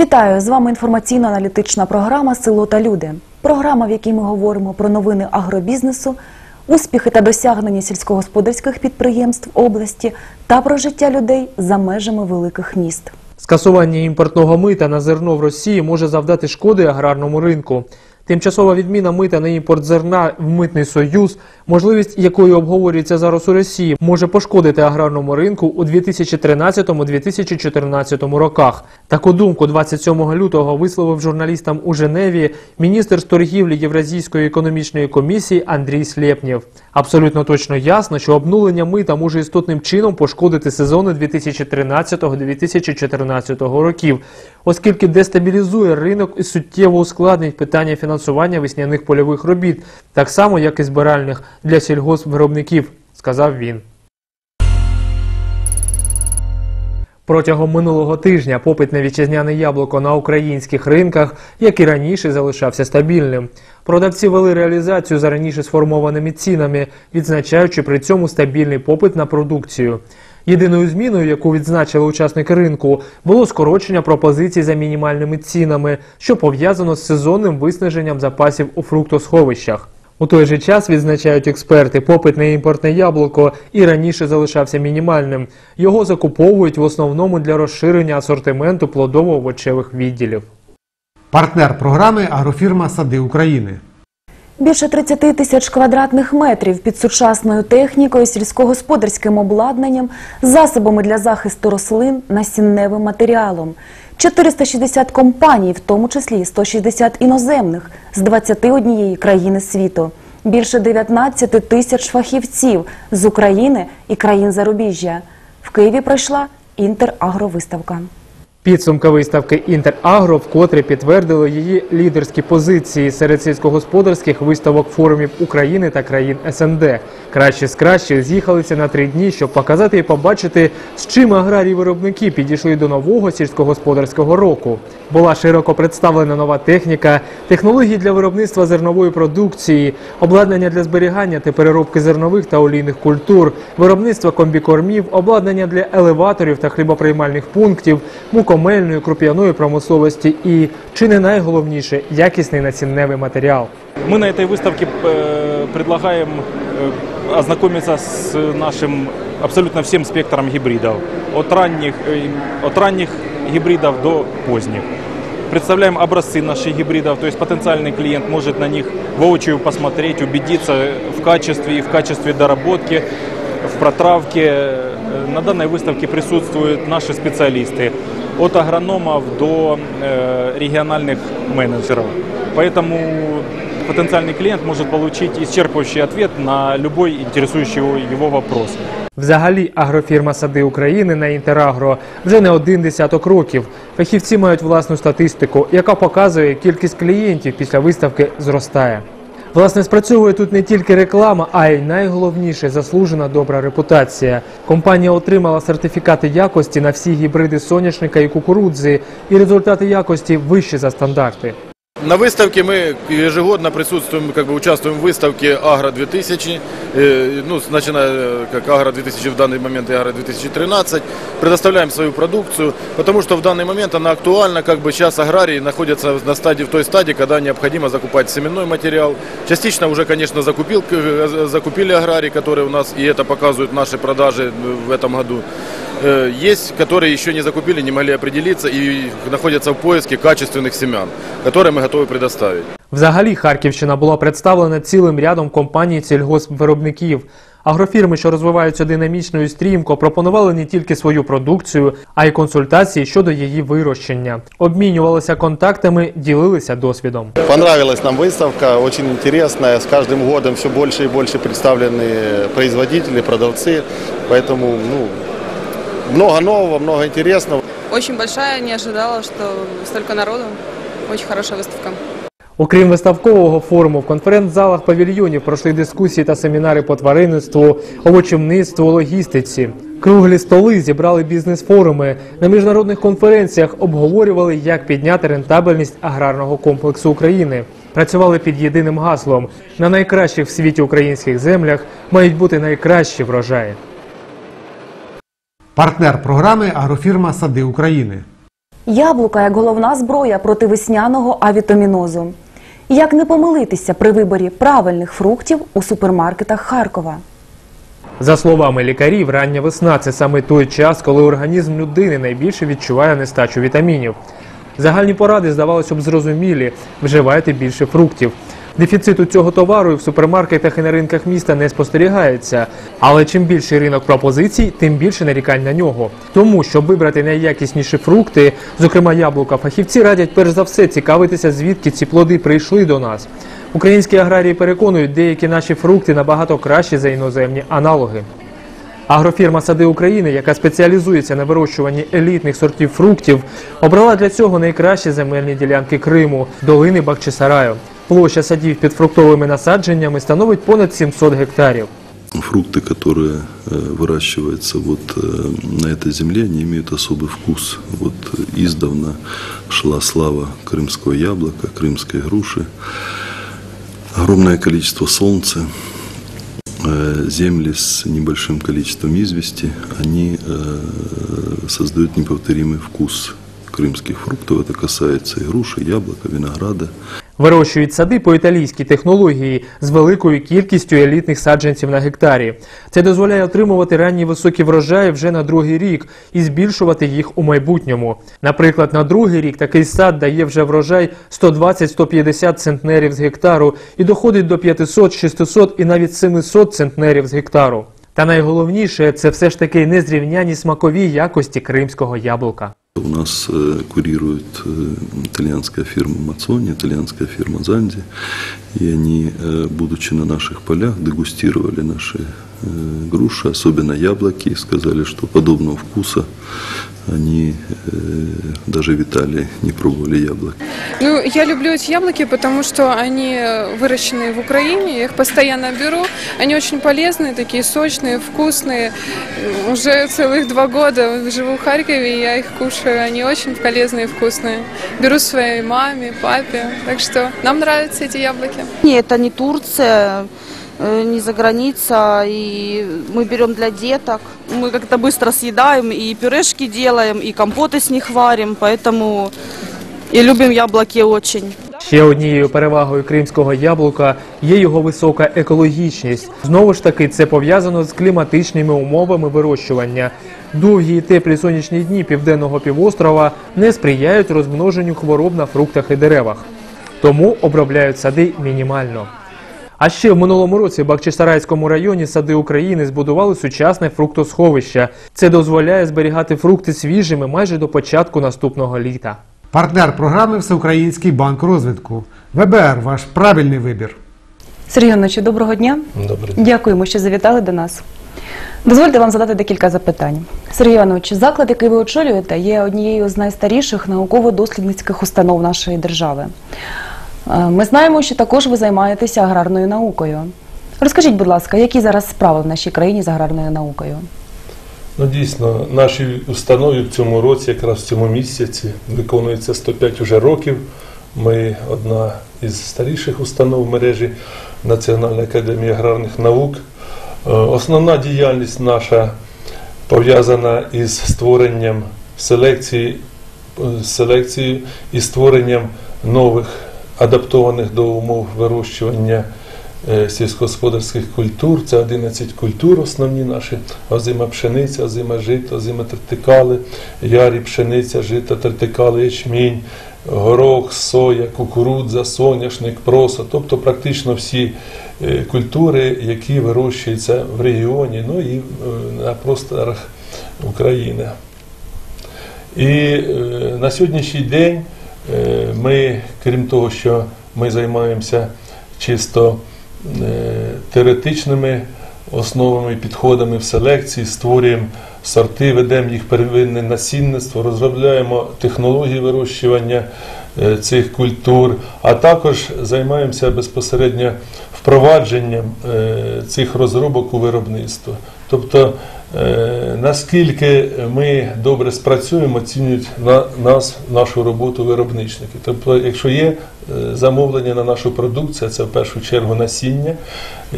Вітаю! З вами інформаційно-аналітична програма Село та люди. Програма, в якій ми говоримо про новини агробізнесу, успіхи та досягнення сільськогосподарських підприємств області та про життя людей за межами великих міст. Скасування імпортного мита на зерно в Росії може завдати шкоди аграрному ринку. Тимчасова відміна мита на імпорт зерна в митний союз, можливість якої обговорюється зараз у Росії, може пошкодити аграрному ринку у 2013-2014 роках. Таку думку 27 лютого висловив журналістам у Женеві міністр з торгівлі Євразійської економічної комісії Андрій Слєпнєв. Абсолютно точно ясно, що обнулення мита може істотним чином пошкодити сезони 2013-2014 років, оскільки дестабілізує ринок і суттєво ускладнить питання фінансування весняних польових робіт, так само як і збиральних для сільгоспвиробників, сказав він. Протягом минулого тижня попит на вітчизняне яблуко на українських ринках, як і раніше, залишався стабільним. Продавці вели реалізацію за раніше сформованими цінами, відзначаючи при цьому стабільний попит на продукцію. Єдиною зміною, яку відзначили учасники ринку, було скорочення пропозицій за мінімальними цінами, що пов'язано з сезонним виснаженням запасів у фруктосховищах. У той же час відзначають експерти, попит на імпортне яблуко і раніше залишався мінімальним. Його закуповують в основному для розширення асортименту плодово-овочевих відділів. Партнер програми агрофірма Сади України. Більше 30 тисяч квадратних метрів під сучасною технікою, сільськогосподарським обладнанням, засобами для захисту рослин, насінневим матеріалом. 460 компаній, в тому числі 160 іноземних, з 21 країни світу. Більше 19 тисяч фахівців з України і країн зарубіжжя. В Києві пройшла інтерагровиставка. Підсумки виставки «Інтерагро» вкотре підтвердили її лідерські позиції серед сільськогосподарських виставок форумів України та країн СНД. Кращі з кращих з'їхалися на три дні, щоб показати і побачити, з чим аграрії виробники підійшли до нового сільськогосподарського року. Була широко представлена нова техніка, технології для виробництва зернової продукції, обладнання для зберігання та переробки зернових та олійних культур, виробництва комбікормів, обладнання для елеваторів та хлібоприймальних пунктів, мукомельної, круп'яної промисловості і, чи не найголовніше, якісний насінневий матеріал. Мы на этой выставке э, предлагаем э, ознакомиться с нашим абсолютно всем спектром гибридов. От ранних, э, от ранних гибридов до поздних. Представляем образцы наших гибридов, то есть потенциальный клиент может на них воочию посмотреть, убедиться в качестве и в качестве доработки, в протравке. Э, На данной выставке присутствуют наши специалисты, от агрономов до э, региональных менеджеров. Поэтому потенциальный клиент может получить исчерпывающий ответ на любой интересующий его- его вопрос. Взагалі, агрофірма Сади України на Інтерагро вже не один десяток років. Фахівці мають власну статистику, яка показує, кількість клієнтів після виставки зростає. Власне, спрацьовує тут не тільки реклама, а й найголовніше заслужена добра репутація. Компанія отримала сертифікати якості на всі гібриди соняшника і кукурудзи, і результати якості вищі за стандарти. На выставке мы ежегодно присутствуем, как бы участвуем в выставке Агро-2000, э, ну, начиная э, как Агро-2000 в данный момент и Агро-2013, предоставляем свою продукцию, потому что в данный момент она актуальна, как бы сейчас аграрии находятся на стадии, в той стадии, когда необходимо закупать семенной материал. Частично уже, конечно, закупил, к- э, закупили аграрии, которые у нас, и это показывают наши продажи э, в этом году. Э, Есть, которые еще не закупили, не могли определиться и находятся в поиске качественных семян, которые мы готовы предоставить. Взагалі, Харківщина була представлена цілим рядом компаній сільгоспвиробників. Агрофірми, що розвиваються динамічно і стрімко, пропонували не тільки свою продукцію, а й консультації щодо її вирощення. Обмінювалися контактами, ділилися досвідом. Понравилась нам выставка, очень интересная. С каждым годом все больше и больше представлены производители, продавцы. Поэтому ну, много нового, много интересного. Очень большая, не ожидала, что столько народу. Очень хорошая выставка. Окрім виставкового форуму, в конференц-залах павільйонів пройшли дискусії та семінари по тваринництву, овочівництву, логістиці. Круглі столи зібрали бізнес-форуми. На міжнародних конференціях обговорювали, як підняти рентабельність аграрного комплексу України. Працювали під єдиним гаслом: на найкращих в світі українських землях мають бути найкращі врожаї. Партнер програми агрофірма Сади України. Яблука як головна зброя проти весняного авітамінозу. Як не помилитися при виборі правильних фруктів у супермаркетах Харкова? За словами лікарів, рання весна це саме той час, коли організм людини найбільше відчуває нестачу вітамінів. Загальні поради, здавалося б, зрозумілі. Вживайте більше фруктів. Дефіциту цього товару і в супермаркетах і на ринках міста не спостерігається. Але чим більший ринок пропозицій, тим більше нарікань на нього. Тому, щоб вибрати найякісніші фрукти, зокрема яблука, фахівці радять перш за все цікавитися, звідки ці плоди прийшли до нас. Українські аграрії переконують, деякі наші фрукти набагато кращі за іноземні аналоги. Агрофірма Сади України, яка спеціалізується на вирощуванні елітних сортів фруктів, обрала для цього найкращі земельні ділянки Криму долини Бахчисараю. Площа садів під фруктовими насадженнями становить понад 700 гектарів. фрукты, которые э, выращиваются вот э, на этой земле, они имеют особый вкус. Вот э, издавна шла слава крымского яблока, крымской груши. Огромное количество солнца, э, земли с небольшим количеством извести, они э, создают неповторимый вкус крымских фруктов. Это касается и груши, яблока, винограда. Вирощують сади по італійській технології з великою кількістю елітних саджанців на гектарі. Це дозволяє отримувати ранні високі врожаї вже на другий рік і збільшувати їх у майбутньому. Наприклад, на другий рік такий сад дає вже врожай 120-150 центнерів з гектару і доходить до 500, 600 і навіть 700 центнерів з гектару. Та найголовніше це все ж таки незрівняні смакові якості кримського яблука. У нас э, курирует э, итальянская фирма Мацони, итальянская фирма Занди. И они, э, будучи на наших полях, дегустировали наши груши, особенно яблоки, и сказали, что подобного вкуса они э, даже в Италии не пробовали яблок. Ну, я люблю эти яблоки, потому что они выращены в Украине, я их постоянно беру. Они очень полезные, такие сочные, вкусные. Уже целых два года живу в Харькове, и я их кушаю. Они очень полезные и вкусные. Беру своей маме, папе. Так что нам нравятся эти яблоки. Не, это не Турция, не за граница, и мы берем для деток. Мы как-то быстро съедаем, и пюрешки делаем, и компоты с них варим, поэтому и любим яблоки очень. Ще однією перевагою кримського яблука є його висока екологічність. Знову ж таки, це пов'язано з кліматичними умовами вирощування. Довгі і теплі сонячні дні південного півострова не сприяють розмноженню хвороб на фруктах і деревах. Тому обробляють сади мінімально. А ще в минулому році в Бахчисарайському районі сади України збудували сучасне фруктосховище. Це дозволяє зберігати фрукти свіжими майже до початку наступного літа. Партнер програми Всеукраїнський банк розвитку. ВБР ваш правильний вибір. Сергій Іванович, доброго дня. Добре. Дякуємо, що завітали до нас. Дозвольте вам задати декілька запитань. Сергій Іванович, заклад, який ви очолюєте, є однією з найстаріших науково-дослідницьких установ нашої держави. Е, Ми знаємо, що також ви займаєтеся аграрною наукою. Розкажіть, будь ласка, які зараз справи в нашій країні з аграрною наукою? Ну, дійсно, нашій установі в цьому році, якраз в цьому місяці, виконується 105 уже років. Ми одна із старіших установ мережі Національної академії аграрних наук. Е, Основна діяльність наша пов'язана із створенням селекції, е, селекцією і створенням нових адаптованих до умов вирощування е, сільськогосподарських культур. Це 11 культур основні наші: озима пшениця, озима жито, озима тертикали, ярі пшениця, жито, тертикали, ячмінь, горох, соя, кукурудза, соняшник, просо, тобто практично всі е, культури, які вирощуються в регіоні, ну і е, на просторах України. І на сьогоднішній день ми, крім того, що ми займаємося чисто е, теоретичними основами, підходами в селекції, створюємо сорти, ведемо їх первинне насінництво, розробляємо технології вирощування е, цих культур, а також займаємося безпосередньо впровадженням е, цих розробок у виробництво. Тобто, е, наскільки ми добре спрацюємо, оцінюють на нас нашу роботу виробничники. Тобто, якщо є е, замовлення на нашу продукцію, це в першу чергу насіння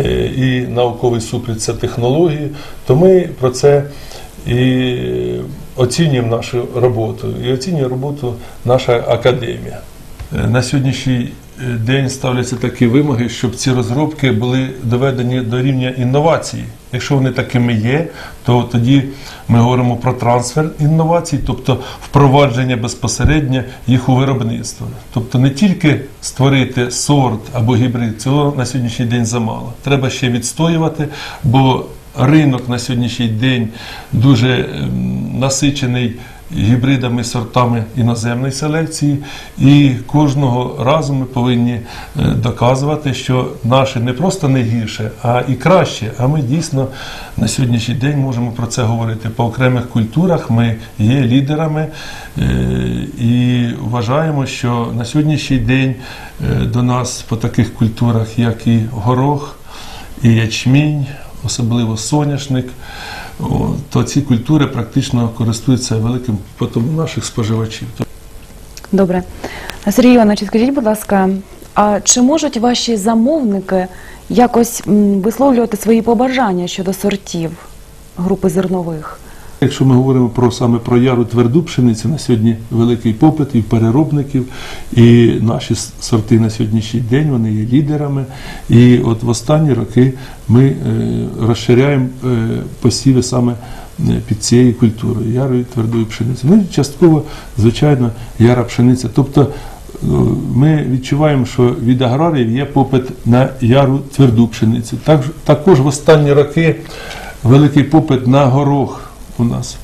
е, і науковий супровід це технології, то ми про це і оцінюємо нашу роботу, і оцінює роботу наша академія. Е, На сьогоднішній е, день ставляться такі вимоги, щоб ці розробки були доведені до рівня інновацій. Якщо вони такими є, то тоді ми говоримо про трансфер інновацій, тобто впровадження безпосередньо їх у виробництво. Тобто не тільки створити сорт або гібрид, цього на сьогоднішній день замало. Треба ще відстоювати, бо ринок на сьогоднішній день дуже ем, насичений гібридами, сортами іноземної селекції, і кожного разу ми повинні е, доказувати, що наше не просто не гірше, а і краще. А ми дійсно на сьогоднішній день можемо про це говорити. По окремих культурах ми є лідерами е, і вважаємо, що на сьогоднішній день е, до нас по таких культурах, як і горох, і ячмінь, особливо соняшник, то ці культури практично користуються великим потом наших споживачів. Добре. Сергій Іванович, скажіть, будь ласка, а чи можуть ваші замовники якось висловлювати свої побажання щодо сортів групи зернових? Якщо ми говоримо про саме про яру тверду пшеницю, на сьогодні великий попит і в переробників, і наші сорти на сьогоднішній день вони є лідерами. І от в останні роки ми е, розширяємо е, посіви саме е, під цією культурою, ярою твердої пшениці. Ну і частково, звичайно, яра пшениця. Тобто ми відчуваємо, що від аграріїв є попит на яру тверду пшеницю. Також в останні роки великий попит на горох у нас.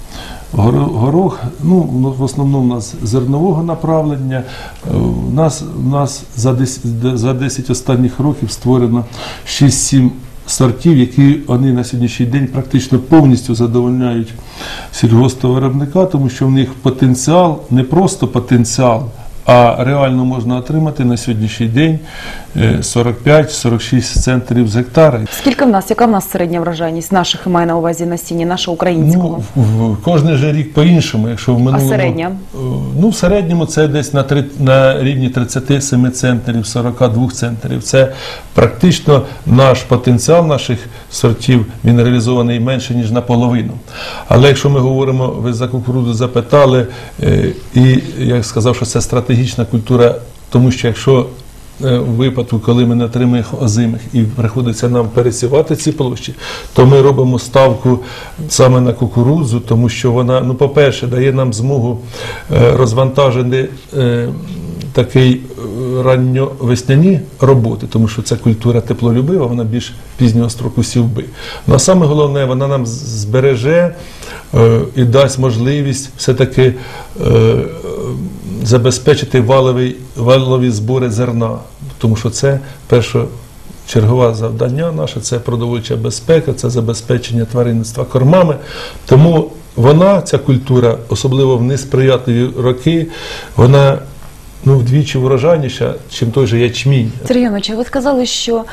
Горох, ну, в основному у нас зернового направлення. Е, У нас, у нас за 10, за 10 останніх років створено 6-7 сортів, які вони на сьогоднішній день практично повністю задовольняють сільгоспвиробника, тому що в них потенціал, не просто потенціал, а реально можна отримати на сьогоднішній день е, 45-46 центрів з гектара. Скільки в нас, яка в нас середня врожайність наших має на увазі насіння, нашого українського? Ну, кожен же рік по-іншому. Якщо в минулому, середня? Е, Ну, в середньому це десь на, три, на рівні 37 центрів, 42 центрів. Це практично наш потенціал наших сортів, він реалізований менше, ніж наполовину. Але якщо ми говоримо, ви за кукурудзу запитали, е, і я сказав, що це стратегічна культура, тому що якщо е, випадку, коли ми не отримуємо озимих і приходиться нам пересівати ці площі, то ми робимо ставку саме на кукурудзу, тому що вона, ну, по-перше, дає нам змогу е, розвантажити е, такий е, ранньовесняні роботи, тому що ця культура теплолюбива, вона більш пізнього строку сівби. Ну а саме головне, вона нам збереже е, і дасть можливість все-таки е, забезпечити валовий, валові збори зерна, тому що це першочергове завдання наше, це продовольча безпека, це забезпечення тваринництва кормами. Тому вона, ця культура, особливо в несприятливі роки, вона ну, вдвічі врожайніша, чим той же ячмінь. Сергій ви сказали, що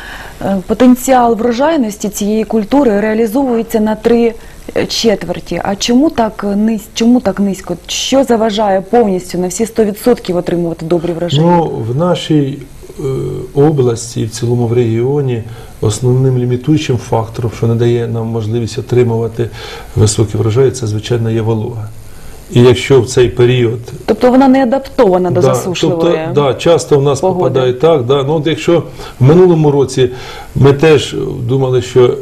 е, потенціал врожайності цієї культури реалізовується на три четверті. А чому так низ, чому так низько? Що заважає повністю на всі 100% отримувати добрі врожаї? Ну, в нашій е, області і в цілому в регіоні основним лімітуючим фактором, що не дає нам можливість отримувати високі врожаї, це звичайно є волога. І якщо в цей період Тобто вона не адаптована до Да, засушливої. Тобто, да, часто в нас погоди. попадає так. Да. Ну, от якщо в минулому році ми теж думали, що е,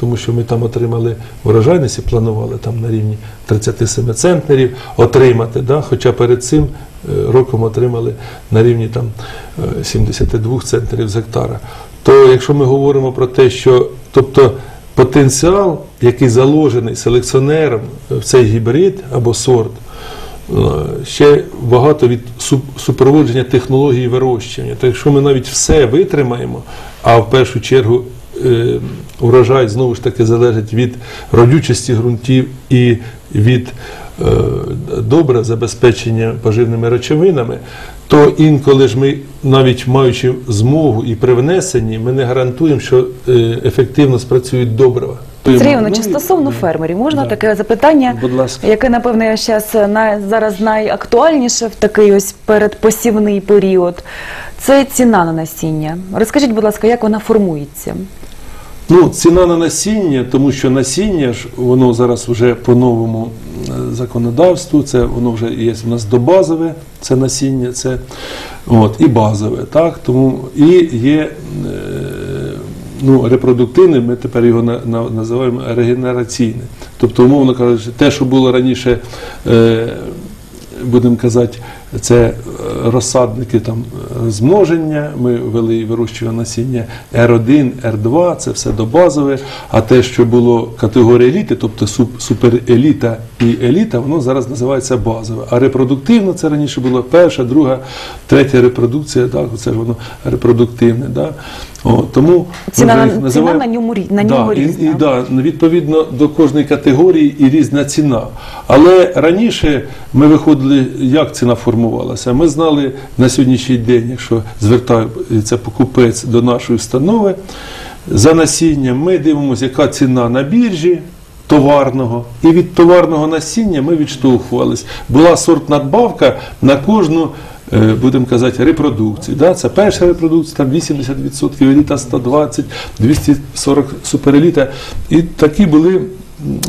тому що ми там отримали врожайність і планували там на рівні 37 центнерів отримати, да, хоча перед цим е, роком отримали на рівні там е, 72 центрів з гектара. То якщо ми говоримо про те, що тобто потенціал, який заложений селекціонером в цей гібрид або сорт, Е, ще багато від супроводження технології вирощування. То якщо ми навіть все витримаємо, а в першу чергу е, урожай знову ж таки залежить від родючості ґрунтів і від е, добре забезпечення поживними речовинами, то інколи ж ми, навіть маючи змогу і при внесенні, ми не гарантуємо, що е, ефективно спрацюють добрива. Сергій Іванович, Ну, і- стосовно фермерів, можна Да. таке запитання, Будь ласка. яке, напевне, зараз, на, зараз найактуальніше в такий ось передпосівний період. Це ціна на насіння. Розкажіть, будь ласка, як вона формується? Ну, ціна на насіння, тому що насіння ж воно зараз вже по новому е, законодавству, це воно вже є у нас добазове, це насіння, це от, і базове. Так? Тому і є е, ну, репродуктивне, ми тепер його на, на, називаємо регенераційне. Тобто, умовно кажучи, те, що було раніше. Е, будемо казати, це е, розсадники там е, змноження. Ми вели і вирощували насіння R1, R2, це все добазове. А те, що було категорія еліти, тобто супереліта і еліта, воно зараз називається базове. А репродуктивно це раніше було перша, друга, третя репродукція. Так, це ж воно репродуктивне. Да? О, тому Ціна ми вже їх ціна на ньому на Да, різна. і- і, да, відповідно до кожної категорії і різна ціна. Але раніше ми виходили, як ціна формувалася. Ми знали на сьогоднішній день, якщо звертається покупець до нашої установи за насінням, ми дивимося, яка ціна на біржі. Товарного і від товарного насіння ми відштовхувались. Була сорт надбавка на кожну, е, будемо казати, репродукцію. Да? Це перша репродукція, там 80%, еліта 120, 240 супереліта. І такі були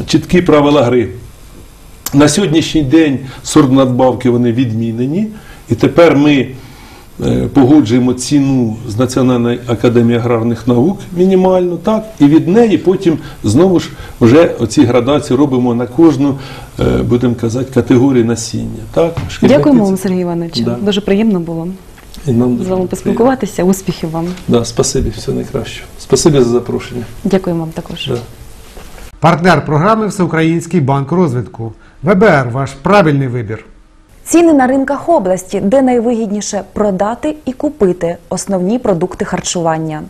чіткі правила гри. На сьогоднішній день сорт надбавки вони відмінені, і тепер ми погоджуємо ціну з Національної академії аграрних наук мінімальну, так, і від неї потім знову ж вже оці градації робимо на кожну, е, будемо казати, категорію насіння. Так? Дякуємо вам, Сергій Іванович. Да. Дуже приємно було І нам з вами поспілкуватися. Успіхів вам. Да, спасибі, все найкраще. Спасибі за запрошення. Дякуємо вам також. Да. Партнер програми Всеукраїнський банк розвитку. ВБР ваш правильний вибір. Ціни на ринках області, де найвигідніше продати і купити основні продукти харчування.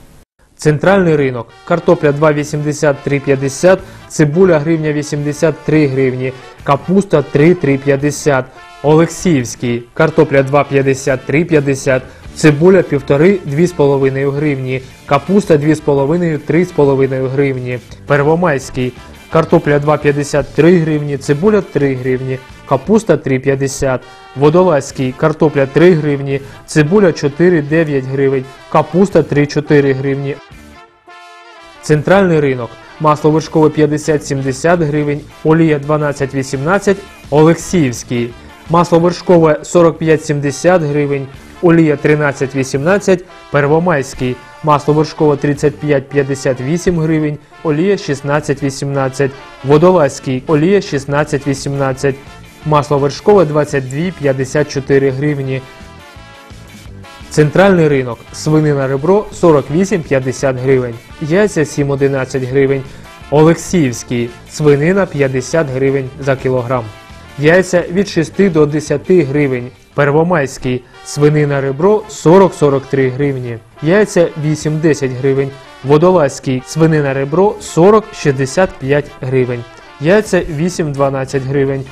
Центральний ринок. Картопля 2,83,50, цибуля гривня 83 гривні, капуста 3,350. Олексіївський. Картопля 2,53,50, цибуля 1,5-2,5 гривні, капуста 2,5-3,5 гривні. Первомайський. Картопля 2,53 гривні, цибуля 3 гривні, капуста 3,50. Водолазький. Картопля 3 гривні, цибуля 4,9 гривень, капуста 3,4 гривні. Центральний ринок. Масло вершкове 50-70 гривень, олія 12-18, Олексіївський. Масло вершкове 45-70 гривень, олія 13-18, Первомайський. Масло вершкове 35-58 гривень, олія 16-18, Водолазький, олія 16-18, масло вершкове 22-54 гривні. Центральний ринок. Свинина ребро 48-50 гривень. Яйця 7-11 гривень. Олексіївський. Свинина 50 гривень за кілограм. Яйця від 6 до 10 гривень. Первомайський. Свинина ребро 40-43 гривні. Яйця 8-10 гривень. Водолазький. Свинина ребро 40-65 гривень. Яйця 8-12 гривень.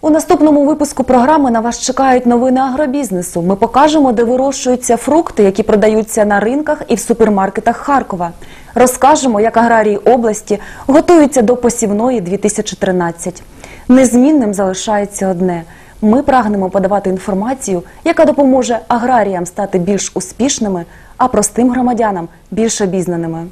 У наступному випуску програми на вас чекають новини агробізнесу. Ми покажемо, де вирощуються фрукти, які продаються на ринках і в супермаркетах Харкова. Розкажемо, як аграрії області готуються до посівної 2013. Незмінним залишається одне. Ми прагнемо подавати інформацію, яка допоможе аграріям стати більш успішними, а простим громадянам більш обізнаними.